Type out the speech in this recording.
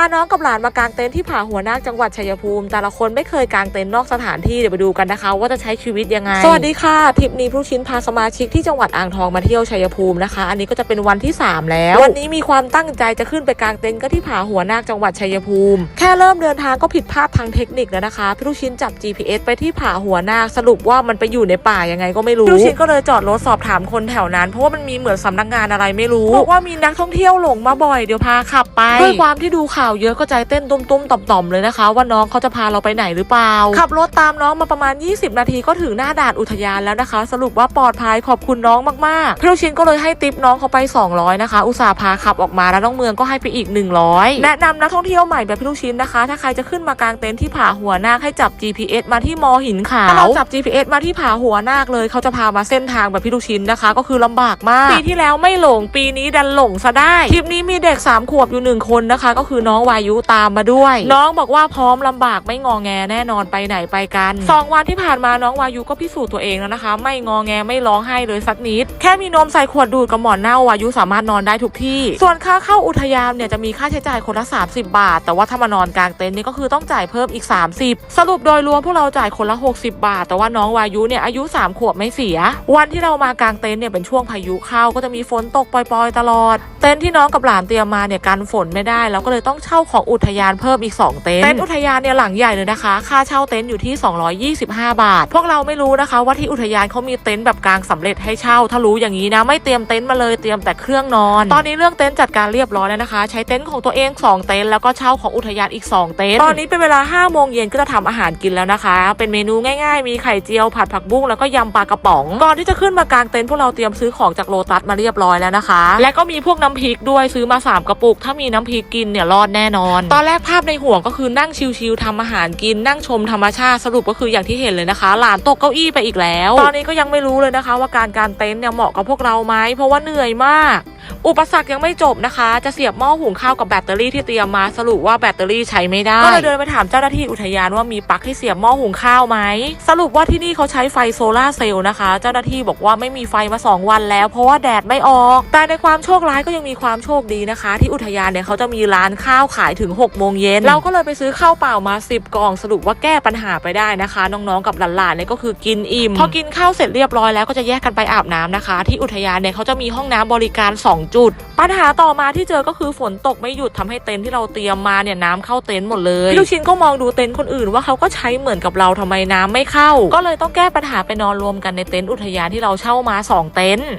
าน้องกับหลานมากางเต็นท์ที่ผาหัวนาคจังหวัดชัยภูมิ แต่ละคนไม่เคยกางเต็นท์นอกสถานที่เดี๋ยวไปดูกันนะคะ ว่าจะใช้ชีวิตยังไง สวัสดีค่ะทริปนี้ผู้ชิ้นพาสมาชิกที่จังหวัดอ่างทองมาเที่ยวชัยภูมินะคะ อันนี้ก็จะเป็นวันที่ 3 แล้ว วันนี้มีความตั้งใจจะขึ้นไปกางเต็นท์ก็ที่ผาหัวนาคจังหวัดชัยภูมิ แค่เริ่มเดินทางก็ผิดพลาดทางเทคนิคแล้วนะคะพี่ลูกชิ้นจับ GPS ไปที่ผาหัวนาคสรุปว่ามันไปอยู่ในป่ายังไงก็ไม่รู้พี่ลูกชิ้นก็เลยจอดรถสอบถามคนแถวนั้น เพราะว่ามันมีเหมือนสำนักงานอะไรไม่รู้บอกว่ามีนักท่องเที่ยวหลงมาบ่อยเดี๋ยวพาขับไปด้วยความที่ดูข่าวเยอะก็ใจเต้นตุ้มๆต่อมๆเลยนะคะ ว่าน้องเขาจะพาเราไปไหนหรือเปล่า ขับรถตามน้องมาประมาณ 20 นาทีก็ถึงหน้าด่านอุทยานแล้วนะคะ สรุปว่าปลอดภัยขอบคุณน้องมากๆพี่ลูกชิ้นก็เลยให้ติปน้องเขาไป 200 นะคะ อุตส่าห์พาขับออกมาแล้วน้องเมืองก็ให้ไปอีก 100 แนะนำนักท่องเที่ยวใหม่แบบพี่ลูกชิ้นนะคะ ถ้าใครจะขึ้นมากางเต็นท์ที่ผาหัวนาคให้จับ GPS มาที่มอหินขาวถ้าเราจับ GPS มาที่ผาหัวนาคเลยเขาจะพามาเส้นทางแบบพี่ลูกชิ้นนะคะ ก็คือลำบากมาก ปีที่แล้วไม่หลงปีนี้ดันหลงซะได้ทริปนี้มีเด็ก 3 ขวบอยู่หนึ่งคนนะคะ ก็คือน้องวายุตามมาด้วย น้องบอกว่าพร้อมลำบากไม่งอแงแน่นอนไปไหนไปกัน 2 วันที่ผ่านมาน้องวายุก็พิสูจน์ตัวเองแล้วนะคะ ไม่งอแงไม่ร้องไห้เลยสักนิด แค่มีนมใส่ขวดดูดกับหมอนเน่าวายุสามารถนอนได้ทุกที่ ส่วนค่าเข้าอุทยานเนี่ยจะมีค่าใช้จ่ายคนละ 30 บาท แต่ว่าถ้ามานอนกลางเต็นท์นี่ก็คือต้องจ่ายเพิ่มอีก 30 สรุปโดยรวมพวกเราจ่ายคนละ 60 บาท แต่ว่าน้องวายุเนี่ยอายุ 3 ขวบไม่เสีย วันที่เรามากางเต็นท์เนี่ยเป็นช่วงพายุเข้าก็จะมีฝนตกปล่อยๆ ตลอด เต็นท์ที่น้องกับหลานเตรียมมาเนี่ยกันฝนไม่ได้แล้วก็เลยต้องเช่าของอุทยานเพิ่มอีก 2 เต็นท์เต็นท์อุทยานเนี่ยหลังใหญ่เลยนะคะ ค่าเช่าเต็นท์อยู่ที่ 225 บาท พวกเราไม่รู้นะคะ ว่าที่อุทยานเขามีเต็นท์แบบกลางสำเร็จให้เช่า ถ้ารู้อย่างนี้นะ ไม่เตรียมเต็นท์มาเลยเตรียมแต่เครื่องนอน ตอนนี้เรื่องเต็นท์จัดการเรียบร้อยแล้วนะคะ ใช้เต็นท์ของตัวเอง 2 เต็นท์แล้วก็เช่าของอุทยานอีก 2 เต็นท์ตอนนี้เป็นเวลา5โมงเย็นก็จะทำอาหารกินแล้วนะคะ เป็นเมนูง่ายๆ มีไข่เจียวผัดผักบุ้งแล้วก็ยำปลากระป๋องก่อนที่จะขึ้นมากางเต็นท์พวกเราเตรียมซื้อของจากโลตัสมาเรียบร้อยแล้วนะคะ และก็มีพวกน้ำพริกด้วยซื้อมาสามกระปุก ถ้ามีน้ำพริกกินเนี่ยรอดแน่นอน ตอนแรกภาพในห่วงก็คือนั่งชิลๆทำอาหารกินนั่งชมธรรมชาติสรุปก็คืออย่างที่เห็นเลยนะคะ หลานตกเก้าอี้ไปอีกแล้ว ตอนนี้ก็ยังไม่รู้เลยนะคะ ว่าการการเต็นท์เนี่ยเหมาะกับพวกเราไหมเพราะว่าเหนื่อยมาก อุปสรรคยังไม่จบนะคะ จะเสียบหม้อหุงข้าวกับแบตเตอรี่ที่เตรียมมาสรุปว่าแบตเตอรี่ใช้ไม่ได้ ก็เลยเดินไปถามเจ้าหน้าที่อุทยานว่ามีปลั๊กที่เสียบหม้อหุงข้าวไหม สรุปว่าที่นี่เขาใช้ไฟโซลาเซลล์นะคะ เจ้าหน้าที่บอกว่าไม่มีไฟมา 2 วันแล้ว เพราะว่าแดดไม่ออก แต่ในความโชคร้ายก็ยังมีความโชคดีนะคะ ที่อุทยานเนี่ยเขาจะมีร้านข้าวขายถึง6โมงเย็นเราก็เลยไปซื้อข้าวเปล่ามา 10กล่องสรุปว่าแก้ปัญหาไปได้นะคะ น้องๆกับหลานๆเนี่ยก็คือกินอิ่มพอกินข้าวเสร็จเรียบร้อยแล้วก็จะแยกกันไปอาบน้ำนะคะ ที่อุทยานเนี่ยเขาจะมีห้องน้ำบริการ 2จุด ปัญหาต่อมาที่เจอก็คือฝนตกไม่หยุดทำให้เต็นท์ที่เราเตรียมมาเนี่ยน้ำเข้าเต็นท์หมดเลยพี่ลูกชิ้นก็มองดูเต็นท์คนอื่นว่าเขาก็ใช้เหมือนกับเราทำไมน้ำไม่เข้า ก็เลยต้องแก้ปัญหาไปนอนรวมกันในเต็นท์อุทยานที่เราเช่ามาสองเต็นท์